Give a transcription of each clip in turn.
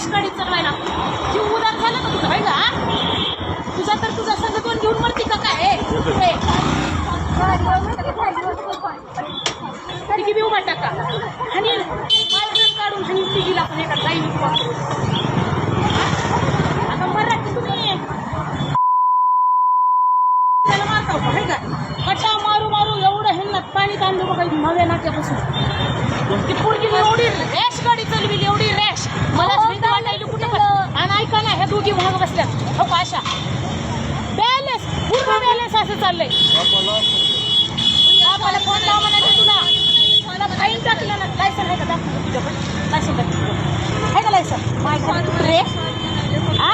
Cash गाडी जीव उदार झालं ना तुझं? का तुझा तर तुझा संघ दोन घेऊन मरती का काय? तिघी देऊ म्हणतात का? आणि काढून आणि तिघीला पण एका जाईल आता मराठी तुम्ही? त्याला का? मारू मारू एवढं हेलनात पाणी तांदूळ बघा नव्या नाक्यापासून ती पुढची एवढी रेस गाडी चालवी एवढी दोघी भाग बसल्यात हो का अशा बॅलेन्स. पूर्ण बॅलेन्स असं चाललंय. आपल्याला फोन लावा म्हणायचं तुला. मला फाईन टाकलं ना. लायसन आहे का? दाखव तुझ्या पण. लायसन टाकलं आहे? का लायसन माझ्या कुत्रे. हा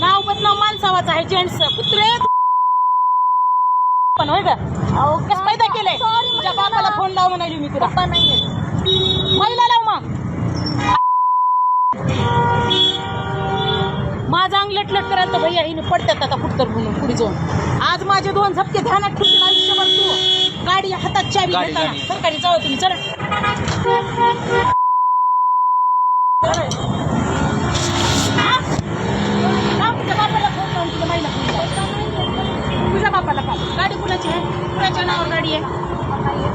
नाव बदनाव माणसावाचं आहे जेंट्स कुत्रे. पण होय का? अहो कसं पैदा केलंय? तुझ्या बापाला फोन लाव म्हणाली मी तुला. महिला लाव मग. माझा अंग लटलट करायला तर भैया हिने पडतात आता कुठतर म्हणून पुढे जाऊन. आज माझे दोन झपके ध्यानात ठेवतील आयुष्यभर तू. गाडी हातात चावी गाडी, घेताना. गाडी. सरकारी जाऊ तुम्ही चला हा? लाव तुझ्या बापाला फोन लावून तुझ्या बाईला फोन लाव. तुझ्या बापाला पाव गाडी कुणाची आहे कुणाच्या नावावर गाडी आहे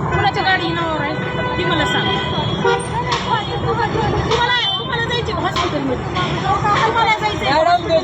कुणाच्या गाडी नावावर आहे ती मला सांग तुम्हाला तुम्हाला जायचे हॉस्पिटलमध्ये तुम्हाला जायचं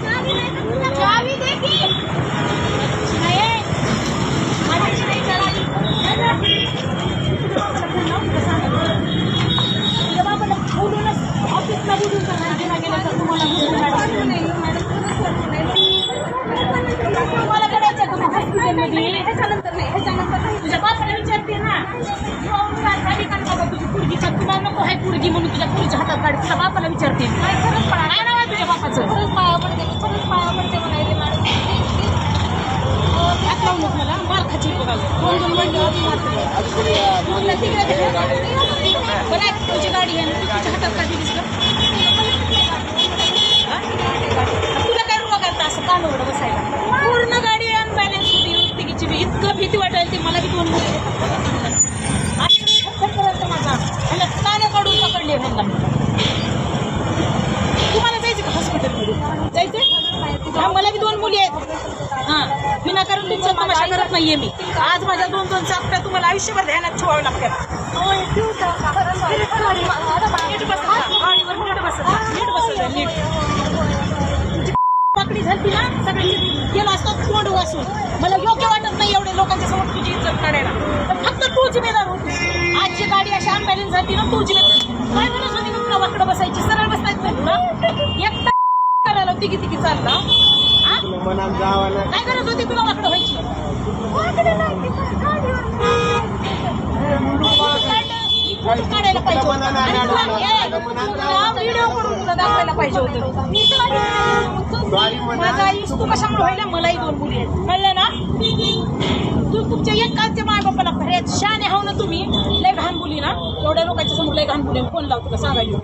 चावी दे की नाही माझ्याशी नाही चालावी. तुझ्या बाबाला बोलूनच ऑफिसला बोलून का नाही गेला गेला तर तुम्हाला तुझ्या बापाला विचारते ना गाडी काढ बाबा तुझी तुला नको आहे पुरगी म्हणून तुझ्या पुरीच्या हातात गाडी तुझ्या बापाला विचारते काय नाव आहे तुझ्या बापाचं हात लावू नको मला मार खाची दोन दोन मिनिटं तिकडे दे. आहे, तुझी गाडी आहे ना, तुझ्या हातात काढली दिलीस का हा? तुला काय रोग कान उघडं बसायला पूर्ण गाडी अनबॅलेन्स होती. तिकीची बी. इतकं भीती वाटायला ती. मला बी दोन करायचं माझा. ह्याला काने काढून पकडले ह्यांना तुम्हाला जायचं का हॉस्पिटलमध्ये जायचं हा मला बी दोन मुली आहेत. हा विनाकारण तुमचा तमाशा करत नाहीये मी. आज माझ्या दोन दोन चापट्या तुम्हाला आयुष्यभर ध्यानात ठेवाव्या लागतात नीट बसा. गाडीवर नीट बसा. नीट बसा. नीट. पकडी झाली ना सगळी गेला असतो तोंड वाचून. मला योग्य वाटत नाही एवढे लोकांच्या समोर तुझी इज्जत काढायला. पण फक्त तू जिम्मेदार होती आजची गाडी अशी अनबॅलेन्स झाली ना तू जिम्मेदार काय म्हणत होती का तुला वाकडं बसायची? सरळ बसायचं नाही तुला एकटा करायला तिघी तिघी चालला. हा? काय गरज होती तुला वाकडं व्हायची? फोटो काढायला पाहिजे होतं. आणि तुला- ए, तुला व्हिडिओ करून तुला दाखवायला पाहिजे होतं. मी माझा तू कशामुळे व्हायला? मलाही दोन मुली आहेत. कळलं ना? तू तुमच्या एकाच्या माय बापाला खऱ्यात शाने हाव ना तुम्ही. लय घाण मुली ना? एवढ्या लोकांच्या समोर लय घाण मुली फोन लाव तुला सांगायला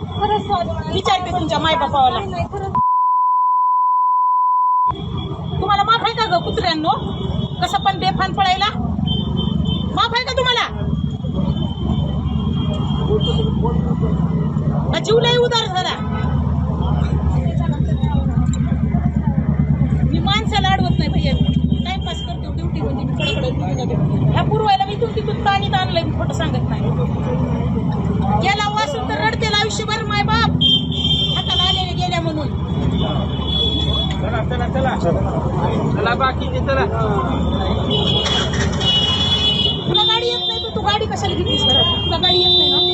विचारते तुमच्या माय बापाला तुम्हाला माफ आहे का ग कुत्र्यांनो? कसं पण बेफान पडायला माफ आहे का तुम्हाला का जीव लय उदार झाला. मी माणसाला अडवत नाही भैया. टाइमपास करतो ड्युटी म्हणजे मी कडकडे ह्या पूर्वायला मी तुमची तिथून ताणीत आणलंय मी खोटं सांगत नाही. गेला वासून तर रडतेला आयुष्यभर माय बाप. हाताला आलेले गेल्या म्हणून. चला बाकीचे चला. तुला गाडी येत नाही तू गाडी कशाला घेतलीस? तुला गाडी येत नाही ना?